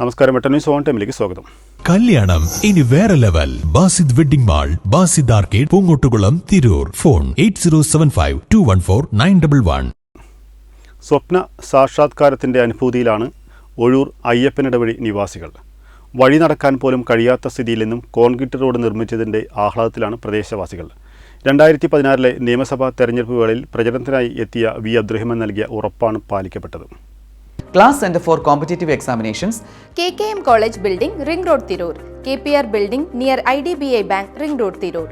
നമസ്കാരം വെട്ട news on ടൈമിലേക്ക് സ്വാഗതം. കല്യാണം ഇനി വേറെ level. Basid wedding mall Basid arcade Poongottukulam Tirur. Phone eight zero seven five two one four nine double one. സ്വപ്ന സാക്ഷാത്കാരത്തിന്റെ അനുഭൂതിയിലാണ് ഒഴൂർ അയ്യപ്പനിടവഴി നിവാസികൾ. വഴി നടക്കാൻ പോലും കഴിയാത്ത സ്ഥിതിയിൽ നിന്നും കോൺക്രീറ്റ് റോഡ് നിർമ്മിച്ചതിന്റെ ആഹ്ലാദത്തിലാണ് പ്രദേശവാസികൾ. രണ്ടായിരത്തി പതിനാറിലെ നിയമസഭാ തെരഞ്ഞെടുപ്പ് വേളയിൽ പ്രചരണത്തിനായി എത്തിയ വി അബ്ദുറഹിമാൻ നൽകിയ ഉറപ്പാണ് പാലിക്കപ്പെട്ടത്. Class centre for competitive examinations K K M college building ring road Tirur K P R building near I D B I bank ring road Tirur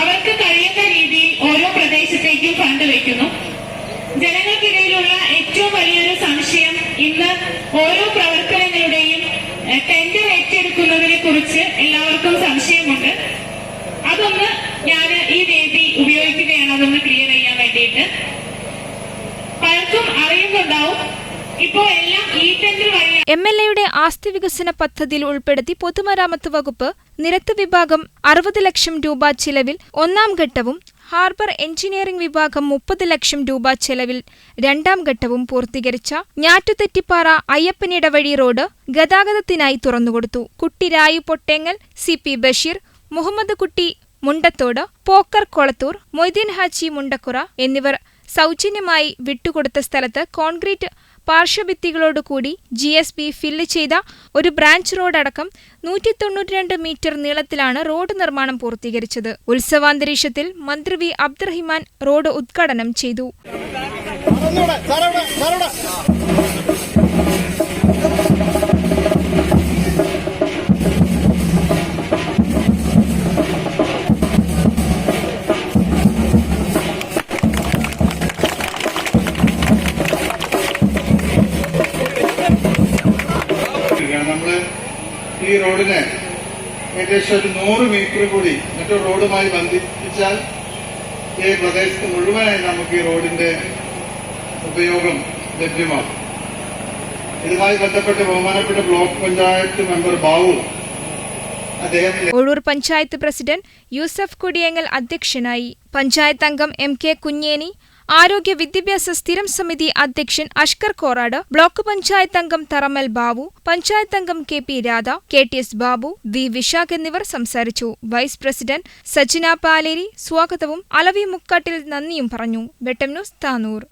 അവർക്ക് കഴിയുന്ന രീതിയിൽ ഓരോ പ്രദേശത്തേക്കും ഫണ്ട് വയ്ക്കുന്നു ജനങ്ങൾക്കിടയിലുള്ള ഏറ്റവും വലിയൊരു സംശയം ഇന്ന് ഓരോ പ്രവർത്തനങ്ങളുടെയും ടെൻഡർ ഏറ്റെടുക്കുന്നതിനെ കുറിച്ച് എല്ലാവർക്കും സംശയമുണ്ട്. അതൊന്ന് ഞാൻ ഈ വേദി ഉപയോഗിക്കുകയാണ് അതൊന്ന് ക്ലിയർ ചെയ്യാൻ വേണ്ടിയിട്ട്. പലർക്കും അറിയുന്നുണ്ടാവും. ഇപ്പോ എല്ലാം ഈ ടെൻഡർ വഴി എം എൽ എയുടെ ആസ്തി വികസന പദ്ധതിയിൽ ഉൾപ്പെടുത്തി പൊതുമരാമത്ത് വകുപ്പ് നിരത്ത് വിഭാഗം അറുപത് ലക്ഷം രൂപ ചിലവിൽ ഒന്നാം ഘട്ടവും ഹാർബർ എഞ്ചിനീയറിംഗ് വിഭാഗം മുപ്പത് ലക്ഷം രൂപ ചെലവിൽ രണ്ടാം ഘട്ടവും പൂർത്തീകരിച്ച ഞാറ്റുതെറ്റിപ്പാറ അയ്യപ്പനിടവഴി റോഡ് ഗതാഗതത്തിനായി തുറന്നുകൊടുത്തു. കുട്ടി രായു പൊട്ടേങ്ങൽ സി പി ബഷീർ മുഹമ്മദ് കുട്ടി മുണ്ടത്തോട് പോക്കർ കൊളത്തൂർ മൊയ്തീൻ ഹാജി മുണ്ടക്കുറ എന്നിവർ സൗജന്യമായി വിട്ടുകൊടുത്ത സ്ഥലത്ത് കോൺക്രീറ്റ് പാർശ്വഭിത്തികളോടുകൂടി ജി എസ് ബി ഫില്ല് ചെയ്ത ഒരു ബ്രാഞ്ച് റോഡ് അടക്കം നൂറ്റി തൊണ്ണൂറ്റിരണ്ട് മീറ്റർ നീളത്തിലാണ് റോഡ് നിർമ്മാണം പൂർത്തീകരിച്ചത്. ഉത്സവാന്തരീക്ഷത്തിൽ മന്ത്രി വി അബ്ദുറഹിമാൻ റോഡ് ഉദ്ഘാടനം ചെയ്തു. നമ്മൾ ഈ റോഡിനെ ഏകദേശം ഒരു നൂറ് മീറ്റർ കൂടി മറ്റു റോഡുമായി ബന്ധിപ്പിച്ചാൽ ഈ പ്രദേശത്ത് മുഴുവനായി നമുക്ക് ഈ റോഡിന്റെ ഉപയോഗം ലഭ്യമാകും. ഇതുമായി ബന്ധപ്പെട്ട് ബഹുമാനപ്പെട്ട block panchayat member Babu Ozhur panchayat president Yusuf Kudiyangal അധ്യക്ഷനായി പഞ്ചായത്ത് അംഗം എം കെ കുഞ്ഞേനി ആരോഗ്യ വിദ്യാഭ്യാസ സ്ഥിരം സമിതി അധ്യക്ഷൻ അഷ്കർ കോറാട് ബ്ലോക്ക് പഞ്ചായത്ത് അംഗം തറമൽ ബാബു പഞ്ചായത്ത് അംഗം K P Radha K T S Babu V Vishakh എന്നിവർ സംസാരിച്ചു. വൈസ് പ്രസിഡന്റ് സജിന പാലേരി സ്വാഗതവും അലവി മുക്കാട്ടിൽ നന്ദിയും പറഞ്ഞു. വെട്ടം ന്യൂസ് താനൂർ.